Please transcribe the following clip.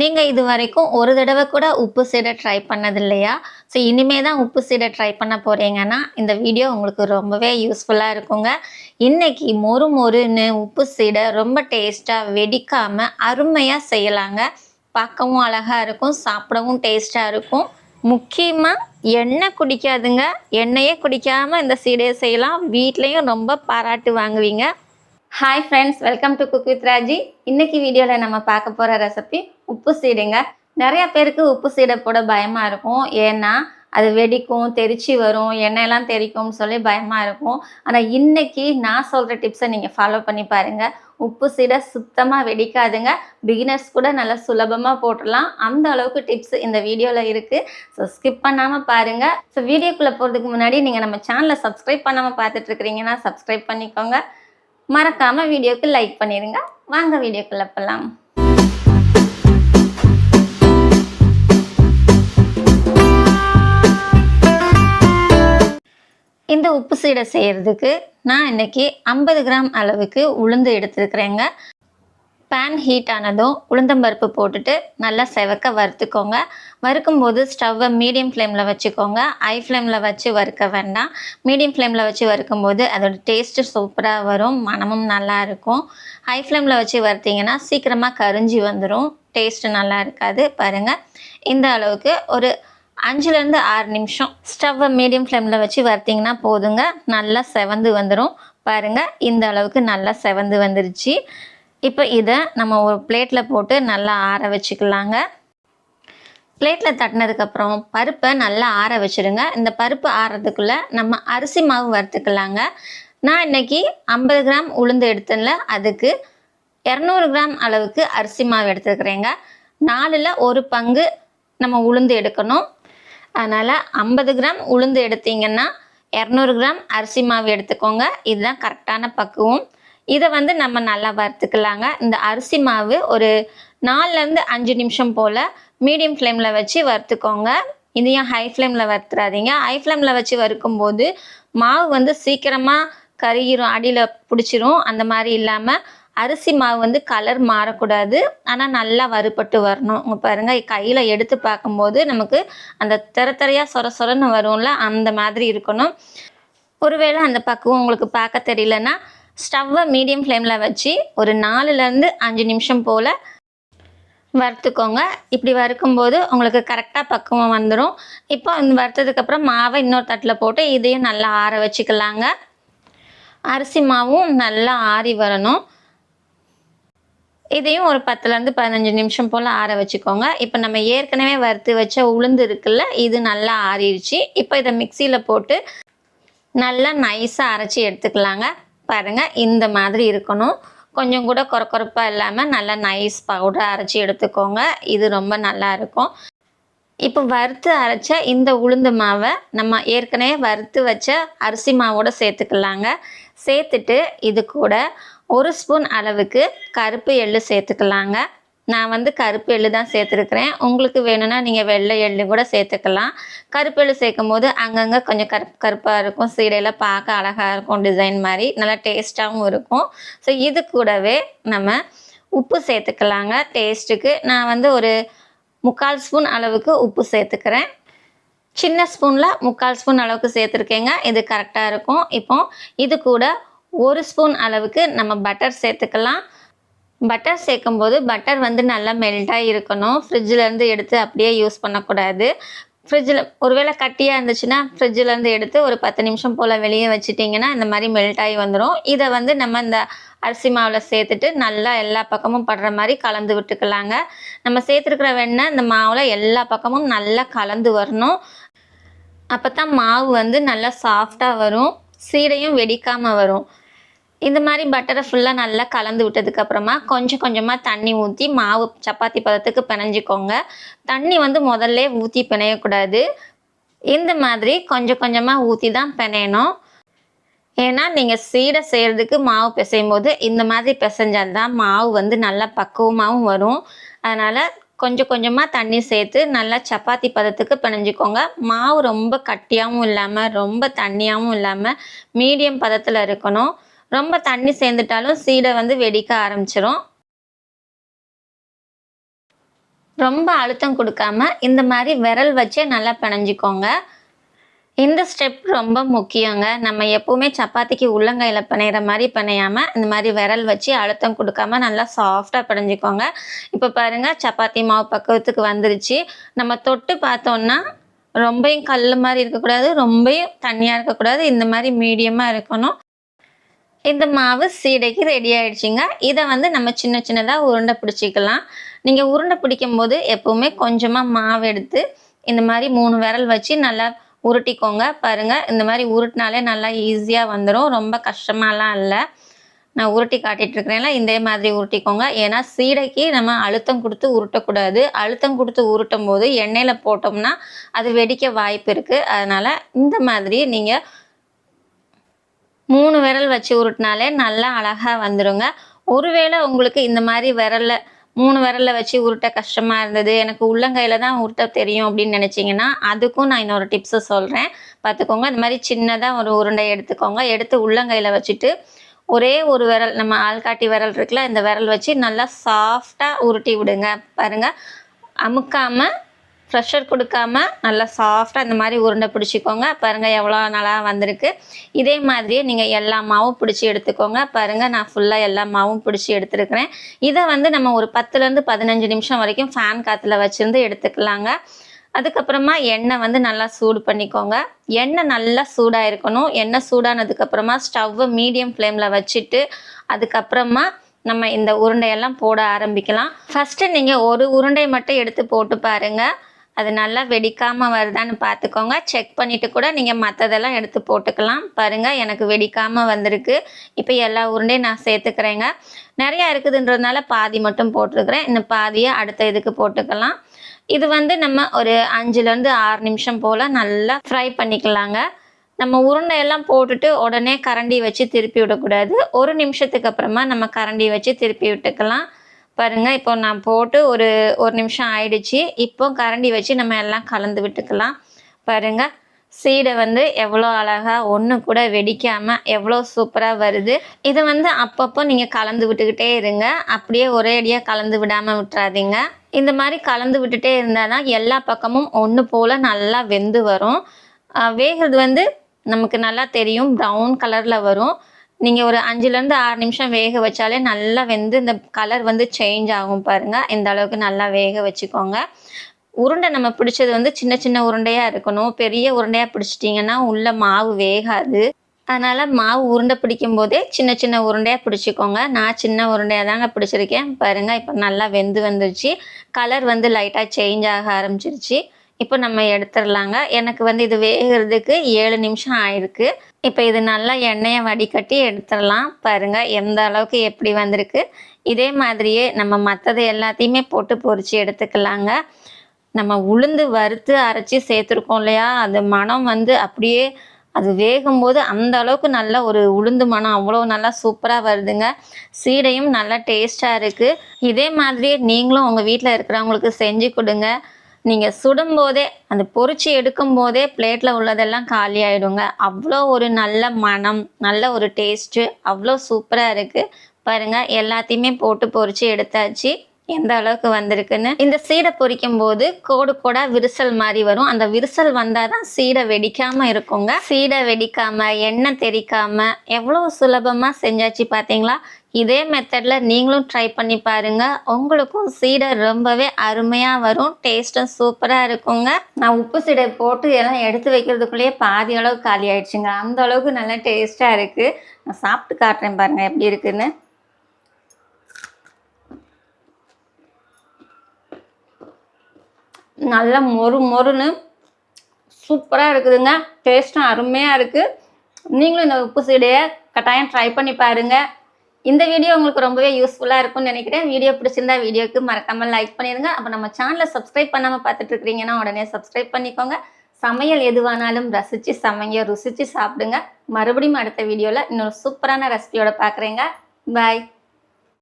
நீங்கள் இது வரைக்கும் ஒரு தடவை கூட உப்பு சீடை ட்ரை பண்ணது இல்லையா ஸோ இனிமே தான் உப்பு சீடை ட்ரை பண்ண போகிறீங்கன்னா இந்த வீடியோ உங்களுக்கு ரொம்பவே யூஸ்ஃபுல்லாக இருக்குங்க. இன்றைக்கி மொறு மொறுன்னு உப்பு சீடை ரொம்ப டேஸ்ட்டாக வெடிக்காமல் அருமையாக செய்யலாங்க. பார்க்கவும் அழகாக இருக்கும் சாப்பிடவும் டேஸ்ட்டாக இருக்கும். முக்கியமாக எண்ணெய் குடிக்காதுங்க. எண்ணெயே குடிக்காமல் இந்த சீடையை செய்யலாம். வீட்லேயும் ரொம்ப பாராட்டு வாங்குவீங்க. Hi friends welcome to cook with Raji இன்றைக்கி வீடியோவில் நம்ம பார்க்க போகிற ரெசிபி உப்பு சீடுங்க. நிறைய பேருக்கு உப்பு சீடை போட பயமாக இருக்கும். ஏன்னா அது வெடிக்கும் தெரிச்சு வரும் எண்ணெயெல்லாம் தெரிக்கும்னு சொல்லி பயமாக இருக்கும். ஆனால் இன்னைக்கு நான் சொல்கிற டிப்ஸை நீங்கள் ஃபாலோ பண்ணி பாருங்கள் உப்பு சீடை சுத்தமாக வெடிக்காதுங்க. பிகினர்ஸ் கூட நல்லா சுலபமாக போட்டுடலாம். அந்த அளவுக்கு டிப்ஸ் இந்த வீடியோவில் இருக்குது ஸோ ஸ்கிப் பண்ணாமல் பாருங்கள் ஸோ வீடியோக்குள்ளே போகிறதுக்கு முன்னாடி நீங்கள் நம்ம சேனலை சப்ஸ்கிரைப் பண்ணாமல் பார்த்துட்டு இருக்கிறீங்கன்னா சப்ஸ்கிரைப் பண்ணிக்கோங்க. மறக்காமல் வீடியோக்கு லைக் பண்ணிடுங்க வாங்க வீடியோக்குள்ளே போகலாம் இந்த உப்பு சீடை செய்கிறதுக்கு நான் இன்னைக்கு ஐம்பது கிராம் அளவுக்கு உளுந்து எடுத்துருக்குறேங்க. பேன் ஹீட் ஆனதும் உளுந்தம்பருப்பு போட்டுட்டு நல்லா செவக்க வறுத்துக்கோங்க. வறுக்கும்போது ஸ்டவ்வை மீடியம் ஃப்ளேமில் வச்சுக்கோங்க. ஹை ஃப்ளேமில் வச்சு வறுக்க வேண்டாம். மீடியம் ஃப்ளேமில் வச்சு வறுக்கும்போது அதோட டேஸ்ட்டு சூப்பராக வரும். மனமும் நல்லாயிருக்கும் ஐ ஹை ஃப்ளேமில் வச்சு வறுத்தீங்கன்னா சீக்கிரமாக கரிஞ்சி வந்துடும் டேஸ்ட்டு நல்லா இருக்காது. பாருங்கள் இந்த அளவுக்கு ஒரு அஞ்சுலேருந்து ஆறு நிமிஷம். ஸ்டவ்வை மீடியம் ஃப்ளேமில் வச்சு வறுத்திங்கன்னா போதுங்க. நல்லா செவந்து வந்துடும் பாருங்கள் இந்த அளவுக்கு நல்லா செவந்து வந்துருச்சு. இப்போ இதை நம்ம ஒரு பிளேட்டில் போட்டு நல்லா ஆற வச்சுக்கலாங்க. பிளேட்டில் தட்டினதுக்கப்புறம் பருப்பை நல்லா ஆற வச்சுருங்க. இந்த பருப்பு ஆறதுக்குள்ளே நம்ம அரிசி மாவு வறுத்துக்கலாங்க. நான் இன்னைக்கு ஐம்பது கிராம் உளுந்து எடுத்தேன்ல அதுக்கு இரநூறு கிராம் அளவுக்கு அரிசி மாவு எடுத்துருக்குறேங்க. நாலில் ஒரு பங்கு நம்ம உளுந்து எடுக்கணும். அதனால் ஐம்பது கிராம் உளுந்து எடுத்தீங்கன்னா இரநூறு கிராம் அரிசி மாவு எடுத்துக்கோங்க. இதுதான் கரெக்டான பக்குவம். இதை வந்து நம்ம நல்லா வறுத்துக்கலாங்க. இந்த அரிசி மாவு ஒரு நாலுலேருந்து அஞ்சு நிமிஷம் போல் மீடியம் ஃப்ளேமில் வச்சு வறுத்துக்கோங்க. இதையும் ஹை ஃப்ளேமில் வறுத்துறாதீங்க. ஹை ஃப்ளேமில் வச்சு வறுக்கும்போது மாவு வந்து சீக்கிரமாக கருகிரும் அடியில் பிடிச்சிரும். அந்த மாதிரி இல்லாமல் அரிசி மாவு வந்து கலர் மாறக்கூடாது. ஆனால் நல்லா வறுபட்டு வரணும். உங்க பாருங்கள் கையில் எடுத்து பார்க்கும்போது நமக்கு அந்த திர சொர சொரன்னு வரும்ல அந்த மாதிரி இருக்கணும். ஒருவேளை அந்த பக்குவம் உங்களுக்கு பார்க்க தெரியலன்னா ஸ்டவ்வை மீடியம் ஃப்ளேமில் வச்சு ஒரு நாலுலேருந்து அஞ்சு நிமிஷம் போல் வறுத்துக்கோங்க. இப்படி வறுக்கும்போது உங்களுக்கு கரெக்டாக பக்குவம் வந்துடும் இப்போ இந்த வறுத்ததுக்கப்புறம் மாவை இன்னொரு தட்டில் போட்டு இதையும் நல்லா ஆற வச்சுக்கலாங்க. அரிசி மாவும் நல்லா ஆறி வரணும். இதையும் ஒரு பத்துலேருந்து பதினஞ்சு நிமிஷம் போல் ஆற வச்சுக்கோங்க. இப்போ நம்ம ஏற்கனவே வறுத்து வச்ச உளுந்து இருக்குல்ல இது நல்லா ஆறிடுச்சு. இப்போ இதை மிக்சியில் போட்டு நல்லா நைஸாக அரைச்சி எடுத்துக்கலாங்க. பாருங்கள் இந்த மாதிரி இருக்கணும். கொஞ்சம் கூட குறக்குறப்பாக இல்லாமல் நல்லா நைஸ் பவுடர் அரைச்சி எடுத்துக்கோங்க. இது ரொம்ப நல்லா இருக்கும். இப்போ வறுத்து அரைச்ச இந்த உளுந்து மாவை நம்ம ஏற்கனவே வறுத்து வச்ச அரிசி மாவோட சேர்த்துக்கலாங்க. சேர்த்துட்டு இது கூட ஒரு ஸ்பூன் அளவுக்கு கருப்பு எள்ளு சேர்த்துக்கலாங்க. நான் வந்து கருப்பு எள்ளு தான் சேர்த்துருக்குறேன். உங்களுக்கு வேணும்னா நீங்கள் வெள்ளை எள்ளு கூட சேர்த்துக்கலாம். கருப்பு எள்ளு சேர்க்கும் போது அங்கங்கே கொஞ்சம் கருப்பு கருப்பாக இருக்கும். சீடையில் பார்க்க அழகாக இருக்கும். டிசைன் மாதிரி நல்லா டேஸ்ட்டாகவும் இருக்கும். ஸோ இது கூடவே நம்ம உப்பு சேர்த்துக்கலாங்க. டேஸ்ட்டுக்கு நான் வந்து ஒரு முக்கால் ஸ்பூன் அளவுக்கு உப்பு சேர்த்துக்கிறேன். சின்ன ஸ்பூனில் முக்கால் ஸ்பூன் அளவுக்கு சேர்த்துருக்கேங்க. இது கரெக்டாக இருக்கும். இப்போ இது கூட ஒரு ஸ்பூன் அளவுக்கு நம்ம பட்டர் சேர்த்துக்கலாம். பட்டர் சேர்க்கும்போது பட்டர் வந்து நல்லா மெல்ட்டாக இருக்கணும். ஃப்ரிட்ஜிலேருந்து எடுத்து அப்படியே யூஸ் பண்ணக்கூடாது. ஃப்ரிட்ஜில் ஒருவேளை கட்டியாக இருந்துச்சுன்னா ஃப்ரிட்ஜிலேருந்து எடுத்து ஒரு பத்து நிமிஷம் போல் வெளியே வச்சுட்டிங்கன்னா இந்த மாதிரி மெல்ட் ஆகி வந்துடும் இதை வந்து நம்ம இந்த அரிசி மாவில் சேர்த்துட்டு நல்லா எல்லா பக்கமும் படுற மாதிரி கலந்து விட்டுக்கலாங்க. நம்ம சேர்த்துருக்கிற வெண்ணெய் இந்த மாவில் எல்லா பக்கமும் நல்லா கலந்து வரணும். அப்போ தான் மாவு வந்து நல்லா சாஃப்டாக வரும். சீடையும் வெடிக்காமல் வரும். இந்த மாதிரி பட்டரை ஃபுல்லாக நல்லா கலந்து விட்டதுக்கப்புறமா கொஞ்சம் கொஞ்சமாக தண்ணி ஊற்றி மாவு சப்பாத்தி பதத்துக்கு பிணைஞ்சிக்கோங்க. தண்ணி வந்து முதல்ல ஊற்றி பிணையக்கூடாது. இந்த மாதிரி கொஞ்சம் கொஞ்சமாக ஊற்றி தான் பிணையணும். ஏன்னா நீங்கள் சீடை செய்கிறதுக்கு மாவு பிசையும் போது இந்த மாதிரி பிசைஞ்சால் தான் மாவு வந்து நல்லா பக்குவமாகவும் வரும். அதனால் கொஞ்சம் கொஞ்சமாக தண்ணி சேர்த்து நல்லா சப்பாத்தி பதத்துக்கு பிணைஞ்சிக்கோங்க. மாவு ரொம்ப கட்டியாகவும் இல்லாமல் ரொம்ப தண்ணியாகவும் இல்லாமல் மீடியம் பதத்தில் இருக்கணும். ரொம்ப தண்ணி சேர்ந்துட்டாலும் சீடை வந்து வெடிக்க ஆரம்பிச்சிரும். ரொம்ப அழுத்தம் கொடுக்காம இந்த மாதிரி விரல் வச்சே நல்லா பிணைஞ்சிக்கோங்க. இந்த ஸ்டெப் ரொம்ப முக்கியங்க. நம்ம எப்பவுமே சப்பாத்திக்கு உள்ளங்கையில் பிணையிற மாதிரி பிணையாமல் இந்த மாதிரி விரல் வச்சு அழுத்தம் கொடுக்காம நல்லா சாஃப்டாக பிணைஞ்சிக்கோங்க. இப்போ பாருங்கள் சப்பாத்தி மாவு பக்குவத்துக்கு வந்துருச்சு. நம்ம தொட்டு பார்த்தோன்னா ரொம்பையும் கல் மாதிரி இருக்கக்கூடாது ரொம்பையும் தண்ணியாக இருக்கக்கூடாது. இந்த மாதிரி மீடியமாக இருக்கணும். இந்த மாவு சீடைக்கு ரெடி ஆயிடுச்சுங்க. இதை வந்து நம்ம சின்ன சின்னதாக உருண்டை பிடிச்சிக்கலாம். நீங்கள் உருண்டை பிடிக்கும் போது எப்போவுமே கொஞ்சமாக மாவு எடுத்து இந்த மாதிரி மூணு விரல் வச்சு நல்லா உருட்டிக்கோங்க. பாருங்கள் இந்த மாதிரி உருட்டினாலே நல்லா ஈஸியாக வந்துடும் ரொம்ப கஷ்டமாலாம் இல்லை. நான் உருட்டி காட்டிட்டு இருக்கிறேன்ல இதே மாதிரி உருட்டிக்கோங்க. ஏன்னா சீடைக்கு நம்ம அழுத்தம் கொடுத்து உருட்டக்கூடாது. அழுத்தம் கொடுத்து உருட்டும் போது எண்ணெயில் போட்டோம்னா அது வெடிக்க வாய்ப்பு இருக்குது அதனால் இந்த மாதிரி நீங்கள் மூணு விரல் வச்சு உருட்டினாலே நல்லா அழகாக வந்துடுங்க ஒருவேளை உங்களுக்கு இந்த மாதிரி விரலில் மூணு விரலில் வச்சு உருட்ட கஷ்டமாக இருந்தது எனக்கு உள்ளங்கையில் தான் உருட்ட தெரியும் அப்படின்னு நினச்சிங்கன்னா அதுக்கும் நான் இன்னொரு டிப்ஸை சொல்கிறேன் பார்த்துக்கோங்க இந்த மாதிரி சின்னதாக ஒரு உருண்டை எடுத்துக்கோங்க. எடுத்து உள்ளங்கையில் வச்சுட்டு ஒரே ஒரு விரல் நம்ம ஆள்காட்டி விரல் இருக்குல்ல இந்த விரல் வச்சு நல்லா சாஃப்டாக உருட்டி விடுங்க. பாருங்கள் அமுக்காமல் ப்ரெஷர் கொடுக்காம நல்லா சாஃப்டாக இந்த மாதிரி உருண்டை பிடிச்சிக்கோங்க. பாருங்கள் எவ்வளோ நல்லா வந்திருக்கு. இதே மாதிரியே நீங்கள் எல்லா மாவும் பிடிச்சி எடுத்துக்கோங்க. பாருங்கள் நான் ஃபுல்லாக எல்லா மாவும் பிடிச்சி எடுத்துருக்கிறேன். இதை வந்து நம்ம ஒரு பத்துலேருந்து பதினஞ்சு நிமிஷம் வரைக்கும் ஃபேன் காற்றுல வச்சுருந்து எடுத்துக்கலாங்க. அதுக்கப்புறமா எண்ணெய் வந்து நல்லா சூடு பண்ணிக்கோங்க. எண்ணெய் நல்லா சூடாக இருக்கணும் எண்ணெய் சூடானதுக்கப்புறமா ஸ்டவ்வை மீடியம் ஃப்ளேமில் வச்சுட்டு அதுக்கப்புறமா நம்ம இந்த உருண்டையெல்லாம் போட ஆரம்பிக்கலாம். ஃபஸ்ட்டு நீங்கள் ஒரு உருண்டை மட்டும் எடுத்து போட்டு பாருங்கள் அது நல்லா வெடிக்காமல் வருதான்னு பார்த்துக்கோங்க செக் பண்ணிவிட்டு கூட நீங்கள் மற்றதெல்லாம் எடுத்து போட்டுக்கலாம். பாருங்கள் எனக்கு வெடிக்காமல் வந்திருக்கு. இப்போ எல்லா உருண்டையும் நான் சேர்த்துக்கிறேங்க. நிறையா இருக்குதுன்றதுனால பாதி மட்டும் போட்டிருக்கிறேன். இந்த பாதியை அடுத்த இதுக்கு போட்டுக்கலாம். இது வந்து நம்ம ஒரு அஞ்சுலேருந்து ஆறு நிமிஷம் போல் நல்லா ஃப்ரை பண்ணிக்கலாங்க. நம்ம உருண்டையெல்லாம் போட்டுட்டு உடனே கரண்டி வச்சு திருப்பி விடக்கூடாது. ஒரு நிமிஷத்துக்கு அப்புறமா நம்ம கரண்டி வச்சு திருப்பி விட்டுக்கலாம். பாருங்கள் இப்போ நான் போட்டு ஒரு ஒரு நிமிஷம் ஆயிடுச்சு. இப்போ கரண்டி வச்சு நம்ம எல்லாம் கலந்து விட்டுக்கலாம். பாருங்கள் சீடை வந்து எவ்வளோ அழகாக ஒன்று கூட வெடிக்காமல் எவ்வளோ சூப்பராக வருது. இது வந்து அப்பப்போ நீங்கள் கலந்து விட்டுக்கிட்டே இருங்க. அப்படியே ஒரே அடியாக கலந்து விடாமல் விட்டுறாதீங்க. இந்த மாதிரி கலந்து விட்டுட்டே இருந்தால் தான் எல்லா பக்கமும் ஒன்று போல் நல்லா வெந்து வரும். வேகிறது வந்து நமக்கு நல்லா தெரியும். ப்ரௌன் கலரில் வரும். நீங்கள் ஒரு அஞ்சுலேருந்து ஆறு நிமிஷம் வேக வச்சாலே நல்லா வெந்து இந்த கலர் வந்து சேஞ்ச் ஆகும் பாருங்கள் இந்த அளவுக்கு நல்லா வேக வச்சுக்கோங்க. உருண்டை நம்ம பிடிச்சது வந்து சின்ன சின்ன உருண்டையாக இருக்கணும். பெரிய உருண்டையாக பிடிச்சிட்டிங்கன்னா உள்ள மாவு வேகாது. அதனால் மாவு உருண்டை பிடிக்கும் போதே சின்ன சின்ன உருண்டையாக பிடிச்சிக்கோங்க. நான் சின்ன உருண்டையாக தாங்க பிடிச்சிருக்கேன். பாருங்கள் இப்போ நல்லா வெந்து வந்துருச்சு. கலர் வந்து லைட்டாக சேஞ்ச் ஆக ஆரம்பிச்சிருச்சு. இப்போ நம்ம எடுத்துடலாங்க. எனக்கு வந்து இது வேகிறதுக்கு ஏழு நிமிஷம் ஆயிருக்கு. இப்போ இது நல்லா எண்ணெயை வடிகட்டி எடுத்துடலாம். பாருங்கள் எந்த அளவுக்கு எப்படி வந்திருக்கு. இதே மாதிரியே நம்ம மற்றது எல்லாத்தையுமே போட்டு பொறிச்சு எடுத்துக்கலாங்க. நம்ம உளுந்து வறுத்து அரைச்சி சேர்த்துருக்கோம் இல்லையா? அது மனம் வந்து அப்படியே அது வேகும்போது அந்த அளவுக்கு நல்ல ஒரு உளுந்து மனம் அவ்வளோ நல்லா சூப்பராக வருதுங்க. சீடையும் நல்லா டேஸ்ட்டாக இருக்குது இதே மாதிரியே நீங்களும் உங்கள் வீட்டில் இருக்கிறவங்களுக்கு செஞ்சு கொடுங்க. நீங்கள் சுடும்போதே அந்த பொரிச்சு எடுக்கும் போதே பிளேட்டில் உள்ளதெல்லாம் காலி ஆகிடுங்க அவ்வளோ ஒரு நல்ல மனம் நல்ல ஒரு டேஸ்ட்டு அவ்வளோ சூப்பராக இருக்குது பாருங்கள் எல்லாத்தையுமே போட்டு பொரிச்சு எடுத்தாச்சு. எந்த அளவுக்கு வந்திருக்குன்னு. இந்த சீடை பொறிக்கும் போது கோடு கோடா விரிசல் மாதிரி வரும். அந்த விரிசல் வந்தால் தான் சீடை வெடிக்காம இருக்குங்க. சீடை வெடிக்காம எண்ணெய் தெரிக்காம எவ்வளோ சுலபமாக செஞ்சாச்சு பார்த்தீங்களா இதே மெத்தடில் நீங்களும் ட்ரை பண்ணி பாருங்க. உங்களுக்கும் சீடை ரொம்பவே அருமையாக வரும். டேஸ்ட்டும் சூப்பராக இருக்குங்க. நான் உப்பு சீடை போட்டு எல்லாம் எடுத்து வைக்கிறதுக்குள்ளேயே பாதி அளவு காலி ஆயிடுச்சுங்க. அந்த அளவுக்கு நல்லா டேஸ்ட்டாக இருக்குது நான் சாப்பிட்டு காட்டுறேன் பாருங்க எப்படி இருக்குன்னு. நல்லா மொறு மொறுன்னு சூப்பராக இருக்குதுங்க. டேஸ்ட்டும் அருமையாக இருக்குது நீங்களும் இந்த உப்பு சீடையை கட்டாயம் ட்ரை பண்ணி பாருங்கள் இந்த வீடியோ உங்களுக்கு ரொம்பவே யூஸ்ஃபுல்லாக இருக்கும்னு நினைக்கிறேன். வீடியோ பிடிச்சிருந்தா வீடியோக்கு மறக்காமல் லைக் பண்ணிடுங்க அப்போ நம்ம சேனலை சப்ஸ்கிரைப் பண்ணாமல் பார்த்துட்டு இருக்கிறீங்கன்னா உடனே சப்ஸ்கிரைப் பண்ணிக்கோங்க. சமையல் எதுவானாலும் ரசித்து சமைங்க ருசித்து சாப்பிடுங்க. மறுபடியும் அடுத்த வீடியோவில் இன்னொரு சூப்பரான ரெசிபியோட பார்க்குறேங்க. பாய்